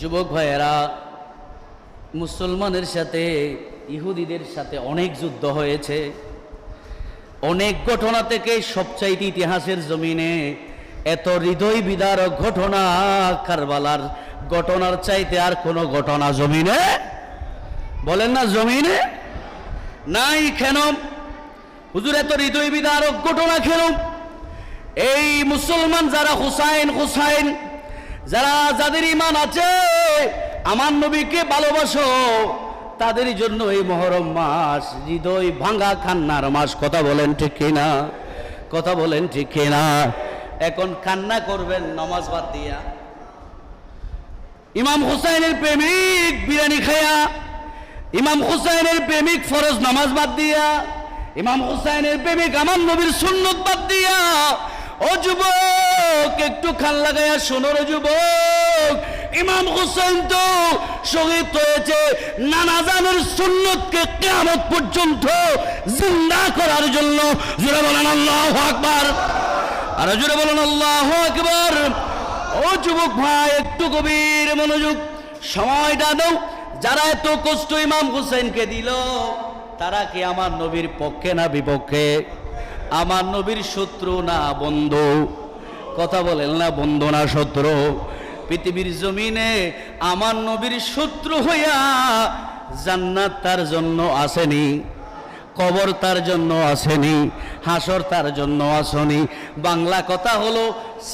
যুবক ভাইয়েরা, মুসলমানের সাথে, ইহুদিদের সাথে অনেক যুদ্ধ হয়েছে। অনেক ঘটনা থেকে সবচাইতে ইতিহাসের জমিনে এত হৃদয় বিদারক ঘটনা কারবালার ঘটনার চাইতে আর কোনো ঘটনা জমিনে? বলেন না জমিনে? নাই কেন হুজুর, এত হৃদয় বিদারক ঘটনা কেন এই মুসলমান যারা হুসাইন হুসাইন যারা, যাদের ইমান আছে, আমার নবীকে ভালোবাসো, তাদের জন্য এই মহরম মাস হৃদয় ভাঙ্গা কান্নার মাস। কথা বলেন ঠিক কিনা? কথা বলেন ঠিক কিনা? এখন কান্না করবেন, নমাজ বাদ দিয়া। ইমাম হুসাইনের প্রেমিক বিরিয়ানি খায়া ইমাম হুসাইনের প্রেমিক ফরজ নামাজ বাদ দিয়া, ইমাম হুসাইনের প্রেমিক আমার নবীর সুন্নত বাদ দিয়া ও যুবক, একটু খান লাগাইয়া শোনো রে যুবক। ইমাম হুসাইন তো শহীদ হয়েছে নানা জানের সুন্নতকে কেয়ামত পর্যন্ত জিন্দা করার জন্য। জুড়ে বলেন, আল্লাহ আকবার। আর জুড়ে বলেন, আল্লাহ আকবার। ও যুবক ভাই, একটু গভীর মনোযোগ, সময়টা দাও। যারা এত কষ্ট ইমাম হুসেনকে দিল, তারা কি আমার নবীর পক্ষে না বিপক্ষে? আমার নবীর শত্রু না বন্ধু? কথা বলেন না, বন্ধু না শত্রু? পৃথিবীর জমিনে আমার নবীর শত্রু হইয়া জান্নাত তার জন্য আসেনি, কবর তার জন্য আসেনি, হাসর তার জন্য আসেনি। বাংলা কথা হলো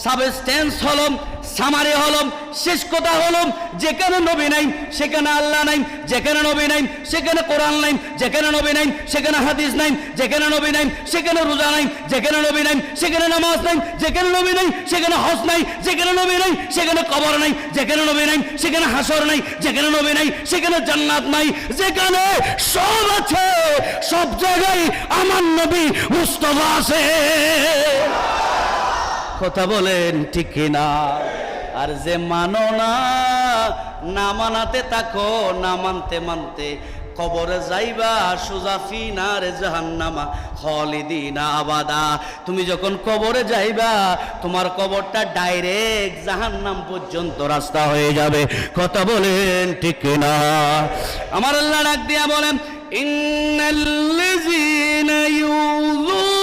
সাবস্টেন্স হলম সামারি হলম, শেষ কথা হলম, যেখানে নবী নাই, সেখানে আল্লাহ নাই, যেখানে নবী নাই, সেখানে কোরআন নাই, যেখানে নবী নাই, সেখানে হাদিস নাই, যেখানে নবী নাই, সেখানে রোজা নাই, যেখানে নবী নাই, সেখানে নামাজ নাই, যেখানে নবী নাই, সেখানে হজ নাই, যেখানে নবী নাই, সেখানে কবর নাই, যেখানে নবী নাই, সেখানে হাসর নাই, যেখানে নবী নাই, সেখানে জান্নাত নাই, যেখানে সব আছে, সব জায়গায় আমার নবী মুস্তফা আছে। কথা বলেন ঠিক কিনা? আর যে মানো না মানাতে থাকো, না মানতে মানতে কবরে যাইবা সুজাফি না রে জাহান্নামা খলিদিনা আবাদা। তুমি যখন কবরে যাইবা, তোমার কবরটা ডাইরেক্ট জাহান্নাম পর্যন্ত রাস্তা হয়ে যাবে। কথা বলেন ঠিক না আমার আল্লাহ ডাক দিয়া বলেন, ইন্নাল্লাযীনা ইউযুনা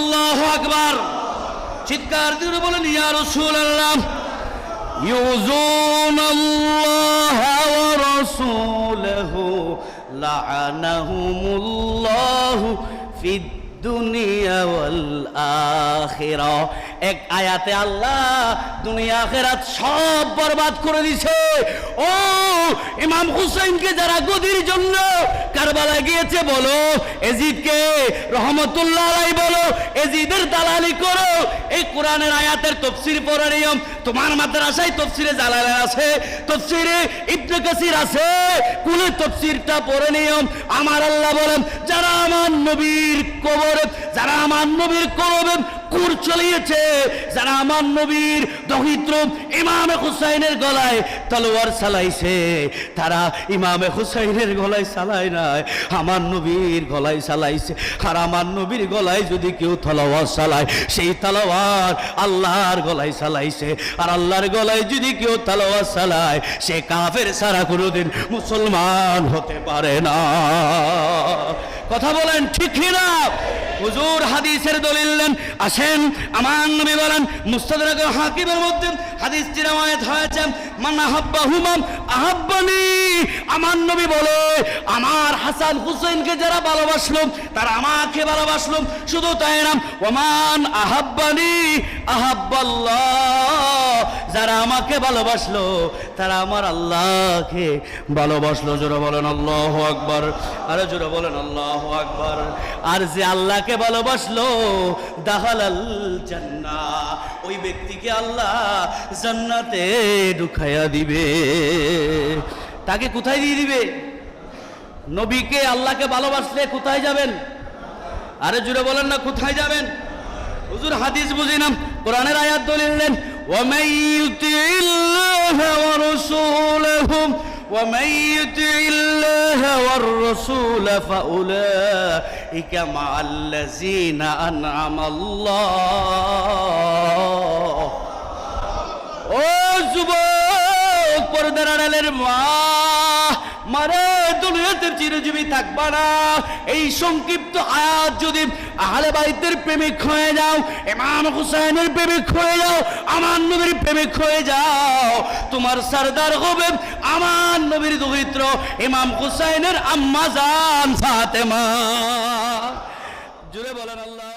আল্লাহ আকবার। চিৎকার দিয়ে বলেন ইয়া রাসূলুল্লাহ ইউজুন আল্লাহ ওয়া রাসূলহু লাআনাহুমুল্লাহ ফিদ এক আয়াতে আল্লাহ দুনিয়া আখিরাত সব বরবাদ করে দিছে। ও ইমাম হুসাইনকে যারা গদির জন্য কারবালায় গিয়েছে, বলো, এজিদকে রহমতুল্লাহ আলাই বলো, এজিদের দালালি করো। এই কোরআনের আয়াতের তফসির পড়া নিয়ম, তোমার মাদ্রাসায় তফসিরে জালালের আছে, তফসিরে ইবনে কাসির আছে। কুলে তফসিরটা পড়ে নিয়ম, আমার আল্লাহ বলেন নবীর কবর যারা আমার নবীর কবরে কুর চলিয়েছে, যারা আমার নবীর দহিত্র ইমামে হুসাইনের গলায় তলোয়ার চালাইছে, তারা ইমামে হুসাইনের গলায় চালায় নাই, আমার নবীর গলায় চালাইছে। আর আমার নবীর গলায় যদি কেউ তলোয়ার চালায়, সেই তলোয়ার আল্লাহর গলায় চালাইছে। আর আল্লাহর গলায় যদি কেউ তলোয়ার চালায়, সে কাফের সারা কোনোদিন মুসলমান হতে পারে না। কথা বলেন ঠিক না হুজুর হাদিসের দলিল দেন। আসেন, আমার নবী বলেন মুস্তাদরাক হাকিমের মধ্যে হাদিস তিরামায়াত হয়েছে, মান আহাব্বা হুমাম আহাব্বানি। আমার নবী বলে, আমার হাসান হুসেনকে যারা ভালোবাসলো, তারা আমাকে ভালোবাসলো, শুধু তাই না, ওমান আহাব্বানি, আহাব্বাল্লাহ। যারা আমাকে ভালোবাসলো, তারা আমার আল্লাহকে ভালোবাসলো। জোরে বলেন, আল্লাহ আকবার। আরে জোরে বলেন, আল্লাহ আকবার। আর যে আল্লাহকে ভালোবাসলো দাহালাল জান্নাহ। ওই ব্যক্তিকে আল্লাহ জান্নাতে ঢুকাইয়া দিবে। তাকে কোথায় দিয়ে দিবে? নবীকে আল্লাহকে ভালোবাসলে কোথায় যাবেন? আরে জুড়ে বলেন না, কোথায় যাবেন? হুজুর হাদিস বুঝিনাম, কোরআনের আয়াত দলিল ومن يطع الله ورسوله ومن يطع الله والرسول فأولئك ইকা মাল্লাযিনা আনআমাল্লাহ ও যুবক পর্দার আড়ালের মা মারে, দুনিয়াতে চিরজীবী থাকবা না। এই সংক্ষিপ্ত আয়াত যদি আহলে বাইতের প্রেমিক হয়ে যাও, ইমাম হুসাইনের প্রেমিক হয়ে যাও, আমার নবীর প্রেমিক হয়ে যাও, তোমার সরদার হবে আমার নবীর দরিদ্র ইমাম হুসাইনের আম্মা জান ফাতেমা। জুড়ে বলেন আল্লাহ।